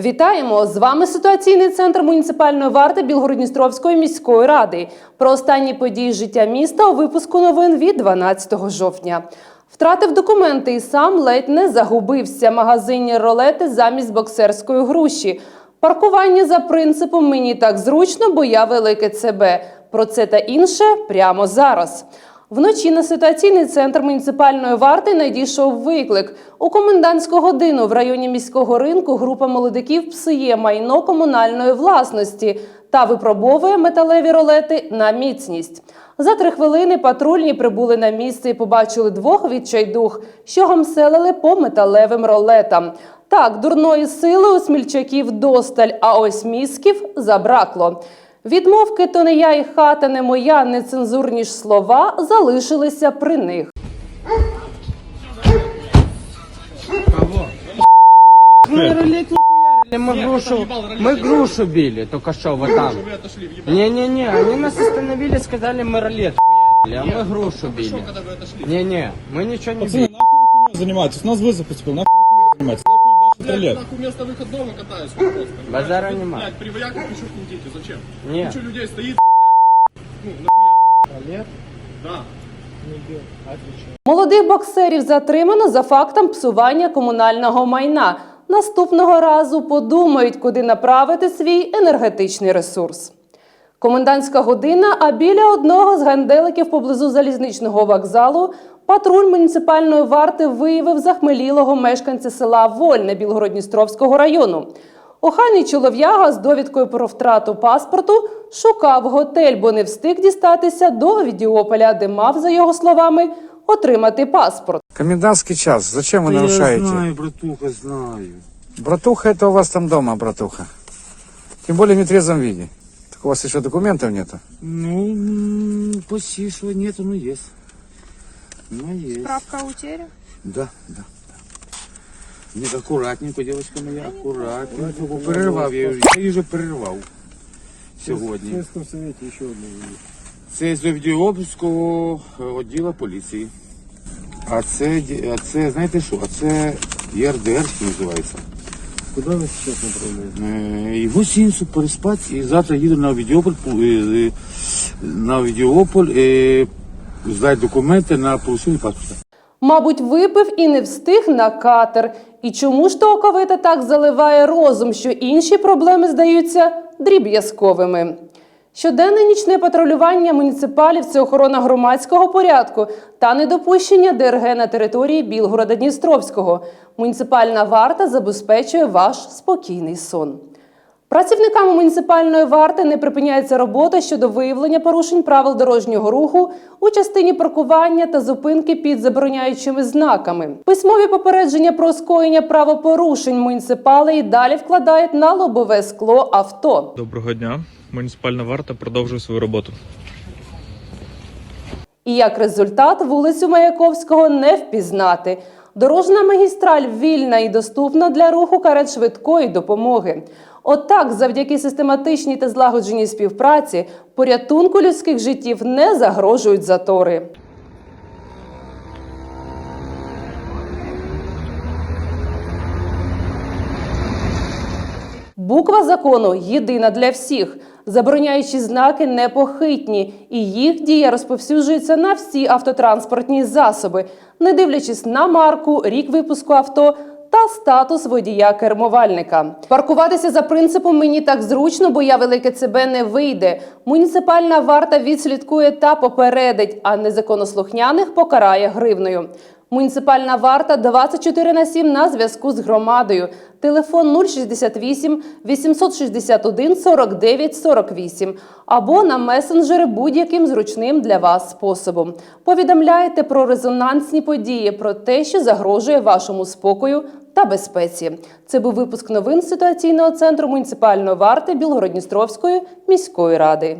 Вітаємо! З вами ситуаційний центр муніципальної варти Білгородністровської міської ради. Про останні події життя міста у випуску новин від 12 жовтня. Втратив документи і сам ледь не загубився. Магазинні ролети замість боксерської груші. Паркування за принципом мені так зручно, бо я велике ЦБ. Про це та інше прямо зараз. Вночі на ситуаційний центр муніципальної варти надійшов виклик. У комендантську годину в районі міського ринку група молодиків псує майно комунальної власності та випробовує металеві ролети на міцність. За три хвилини патрульні прибули на місце і побачили двох відчайдух, що гамселили по металевим ролетам. Так, дурної сили у смільчаків досталь, а ось мізків забракло. Відмовки то не я і хата не моя, нецензурні ж слова залишилися при них. Мы рулет не хуярили, мы грушу, мы грушу били только что вот там. Не-не-не, они нас остановили, сказали, мы рулет хуярили, а мы грушу били. Не-не, мы ничего не Пацаны, били. нахуй вы хуйней занимаетесь? У нас вызов поступил, нахуй вы хуйней занимаетесь? Блядь, нахуй вместо выходного катаюсь просто. Базара нема. Блядь, при вояках еще идите, зачем? Нет. Куча людей стоит, блядь, ну, нахуя? Олег? Да. Молодих боксерів затримано за фактом псування комунального майна. Наступного разу подумають, куди направити свій енергетичний ресурс. Комендантська година, а біля одного з ганделиків поблизу залізничного вокзалу патруль муніципальної варти виявив захмелілого мешканця села Вольне Білгородністровського району. Охайний чолов'яга з довідкою про втрату паспорту шукав готель, бо не встиг дістатися до Відіополя, де мав, за його словами, отримати паспорт. Комендантский час. Зачем вы нарушаете? Я знаю, братуха, знаю. Братуха, это у вас там дома, братуха. Тем более в нетрезвом виде. Так у вас еще документов нету? Ну, почти что нету, но есть. Ну, есть. Справка о утере? Да, да. да. Нет, аккуратненько, девочка моя, аккуратненько. Перервав я її, я її вже перервав сьогодні. Це з Овдіопольського відділу поліції. А це, а це, знаєте що, а це ЄРДР що називається. Куда вы сейчас направляете? Е, Його сінцю переспати і завтра їду на Овідіополь, пу- е, е, на Овідіополь, е, здати документи на получення паспорта. Мабуть, випив і не встиг на катер. І чому ж то оковита так заливає розум, що інші проблеми здаються дріб'язковими? Щоденне нічне патрулювання муніципалів це охорона громадського порядку та недопущення ДРГ на території Білгорода Дністровського. Муніципальна варта забезпечує ваш спокійний сон. Працівниками муніципальної варти не припиняється робота щодо виявлення порушень правил дорожнього руху у частині паркування та зупинки під забороняючими знаками. Письмові попередження про скоєння правопорушень муніципали і далі вкладають на лобове скло авто. Доброго дня. Муніципальна варта продовжує свою роботу. І як результат вулицю Маяковського не впізнати. Дорожна магістраль вільна і доступна для руху карет швидкої допомоги. Отак, завдяки систематичній та злагодженій співпраці, порятунку людських життів не загрожують затори. Буква закону єдина для всіх. Забороняючі знаки непохитні, і їх дія розповсюджується на всі автотранспортні засоби, не дивлячись на марку, рік випуску авто та статус водія кермувальника. Паркуватися за принципом мені так зручно, бо я велике ЦБ не вийде. Муніципальна варта відслідкує та попередить, а незаконослухняних покарає гривною. Муніципальна варта 24 на 7 на зв'язку з громадою. Телефон 068 861 49 48 або на месенджери будь-яким зручним для вас способом. Повідомляйте про резонансні події, про те, що загрожує вашому спокою та безпеці. Це був випуск новин ситуаційного центру муніципальної варти Білгородністровської міської ради.